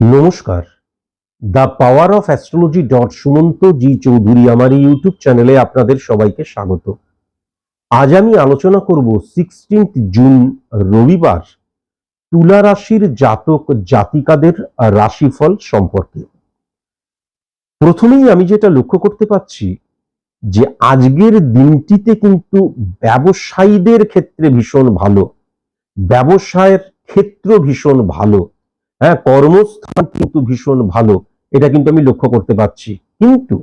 নমস্কার। The power of astrology dot Sumanta G Chowdhury আমার এই ইউটিউব চ্যানেলে আপনাদের সবাইকে স্বাগত। আজ আমি আলোচনা করব সিক্সটিন্থ জুন, রবিবার, তুলা রাশির জাতক জাতিকাদের রাশিফল সম্পর্কে। প্রথমেই আমি যেটা লক্ষ্য করতে পাচ্ছি যে আজকের দিনটিতে কিন্তু ব্যবসায়ীদের ক্ষেত্রে ভীষণ ভালো, ব্যবসায়ের ক্ষেত্র ভীষণ ভালো। হ্যাঁ কর্মস্থান কিন্তু ভীষণ ভালো। এটা কিন্তু আমি লক্ষ্য করতে পারছি। কিন্তু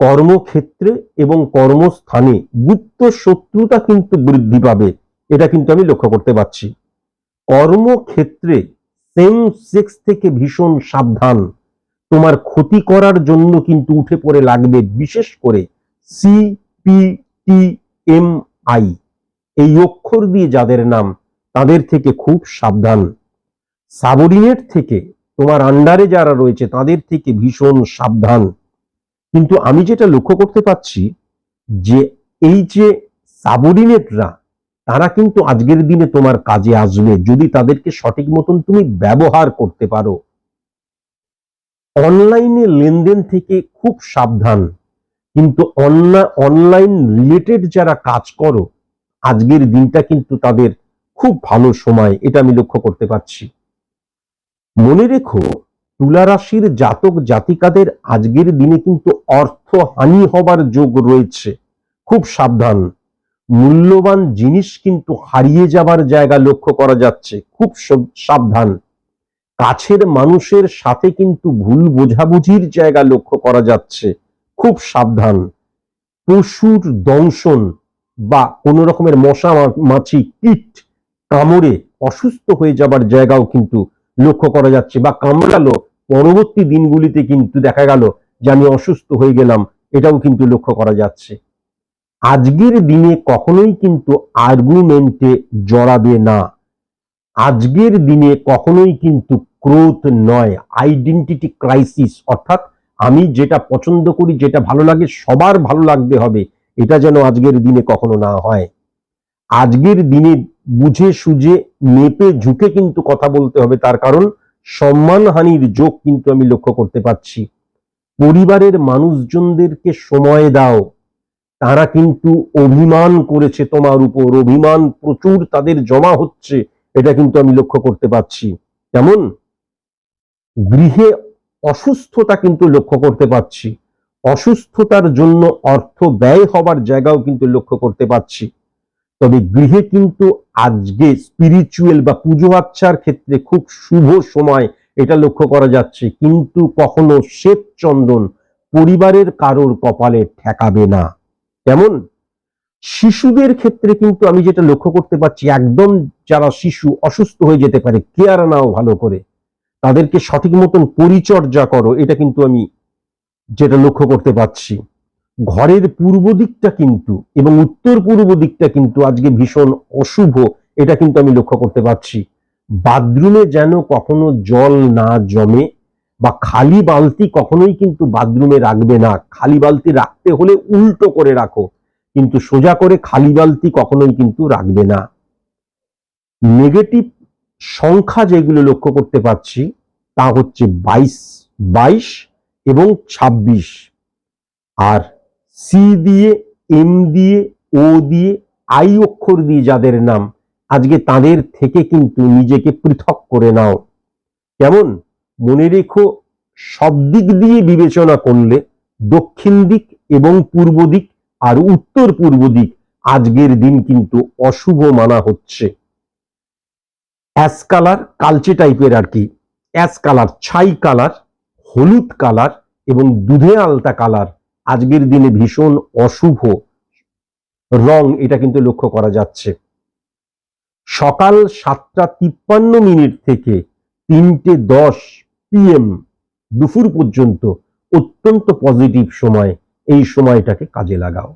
কর্মক্ষেত্রে এবং কর্মস্থানে গুপ্ত শত্রুতা কিন্তু বৃদ্ধি পাবে, এটা কিন্তু আমি লক্ষ্য করতে পারছি। কর্মক্ষেত্রে সেম সেক্স থেকে ভীষণ সাবধান। তোমার ক্ষতি করার জন্য কিন্তু উঠে পড়ে লাগবে বিশেষ করে C P T M I এই অক্ষর দিয়ে যাদের নাম, তাদের থেকে খুব সাবধান। সাবঅর্ডিনেট থেকে তোমার আন্ডারে যারা রয়েছে তাদের থেকে ভীষণ সাবধান। কিন্তু আমি যেটা লক্ষ্য করতে পাচ্ছি যে এই যে সাবঅর্ডিনেটরা, তারা কিন্তু আজকের দিনে তোমার কাজে আসবে যদি তাদেরকে সঠিক মতন তুমি ব্যবহার করতে পারো। অনলাইনে লেনদেন থেকে খুব সাবধান। কিন্তু অনলাইন রিলেটেড যারা কাজ করো, আজকের দিনটা কিন্তু তাদের খুব ভালো সময়, এটা আমি লক্ষ্য করতে পারছি। মনে রেখো, তুলা রাশির জাতক জাতিকাদের আজকের দিনে কিন্তু অর্থ হানি হবার যোগ রয়েছে। খুব সাবধান। মূল্যবান জিনিস কিন্তু হারিয়ে যাবার জায়গা লক্ষ্য করা যাচ্ছে। খুব সাবধান। কাছের মানুষের সাথে কিন্তু ভুল বোঝাবুঝির জায়গা লক্ষ্য করা যাচ্ছে। খুব সাবধান। পশুর দংশন বা কোনো রকমের মশা মাছি, কীট কামড়ে অসুস্থ হয়ে যাবার জায়গাও কিন্তু লক্ষ্য করা যাচ্ছে। বা কামড়ালো, পরবর্তী দিনগুলিতে কিন্তু দেখা গেল যে আমি অসুস্থ হয়ে গেলাম, এটাও কিন্তু লক্ষ্য করা যাচ্ছে। আজকের দিনে কখনোই কিন্তু আর্গুমেন্টে জড়াবে না। আজকের দিনে কখনোই কিন্তু ক্রোধ নয় আইডেন্টিটি ক্রাইসিস অর্থাৎ আমি যেটা পছন্দ করি, যেটা ভালো লাগে, সবার ভালো লাগতে হবে, এটা যেন আজকের দিনে কখনো না হয়। আজকের দিনে বুঝে সুঝে, মেপে, ঝুঁকে কিন্তু কথা বলতে হবে। তার কারণ সম্মানহানির যোগ কিন্তু আমি লক্ষ্য করতে পাচ্ছি পরিবারের মানুষজনদেরকে সময় দাও। তারা কিন্তু অভিমান করেছে তোমার উপর। অভিমান প্রচুর তাদের জমা হচ্ছে, এটা কিন্তু আমি লক্ষ্য করতে পাচ্ছি যেমন, গৃহে অসুস্থতা কিন্তু লক্ষ্য করতে পাচ্ছি অসুস্থতার জন্য অর্থ ব্যয় হবার জায়গাও কিন্তু লক্ষ্য করতে পাচ্ছি তবে গৃহে কিন্তু আজকে স্পিরিচুয়াল বা পুজো আচ্ছার ক্ষেত্রে খুব শুভ সময় এটা লক্ষ্য করা যাচ্ছে। কিন্তু কখনো শ্বেত চন্দন পরিবারের কারোর কপালে ঠেকাবে না। কেমন? শিশুদের ক্ষেত্রে কিন্তু আমি যেটা লক্ষ্য করতে পারছি, একদম যারা শিশু অসুস্থ হয়ে যেতে পারে, কেয়ার নাও ভালো করে। তাদেরকে সঠিক মতন পরিচর্যা করো, এটা কিন্তু আমি যেটা লক্ষ্য করতে পারছি। ঘরের পূর্ব দিকটা কিন্তু এবং উত্তর পূর্ব দিকটা কিন্তু আজকে ভীষণ অশুভ, এটা কিন্তু আমি লক্ষ্য করতে পারছি। বাথরুমে যেন কখনো জল না জমে বা খালি বালতি কখনোই কিন্তু বাথরুমে রাখবে না। খালি বালতি রাখতে হলে উল্টো করে রাখো, কিন্তু সোজা করে খালি বালতি কখনোই কিন্তু রাখবে না। নেগেটিভ সংখ্যা যেগুলো লক্ষ্য করতে পারছি, তা হচ্ছে বাইশ বাইশ এবং ছাব্বিশ। আর সি দিয়ে এম দিয়ে ও দিয়ে আই অক্ষর দিয়ে যাদের নাম, আজকে তাদের থেকে কিন্তু নিজেকে পৃথক করে নাও। কেমন? মনে রেখো, সব দিক দিয়ে বিবেচনা করলে দক্ষিণ দিক এবং পূর্ব দিক আর উত্তর পূর্ব দিক আজকের দিন কিন্তু অশুভ মানা হচ্ছে। অ্যাস কালার কালচে টাইপের আর কি। অ্যাস কালার ছাই কালার হলুদ কালার এবং দুধে আলতা কালার আজকের দিনে ভীষণ অশুভ রং এটা কিন্তু লক্ষ্য করা যাচ্ছে। সকাল সাতটা তিপ্পান্ন মিনিট থেকে তিনটে দশ পিএম দুপুর পর্যন্ত অত্যন্ত পজিটিভ সময়, এই সময়টাকে কাজে লাগাও।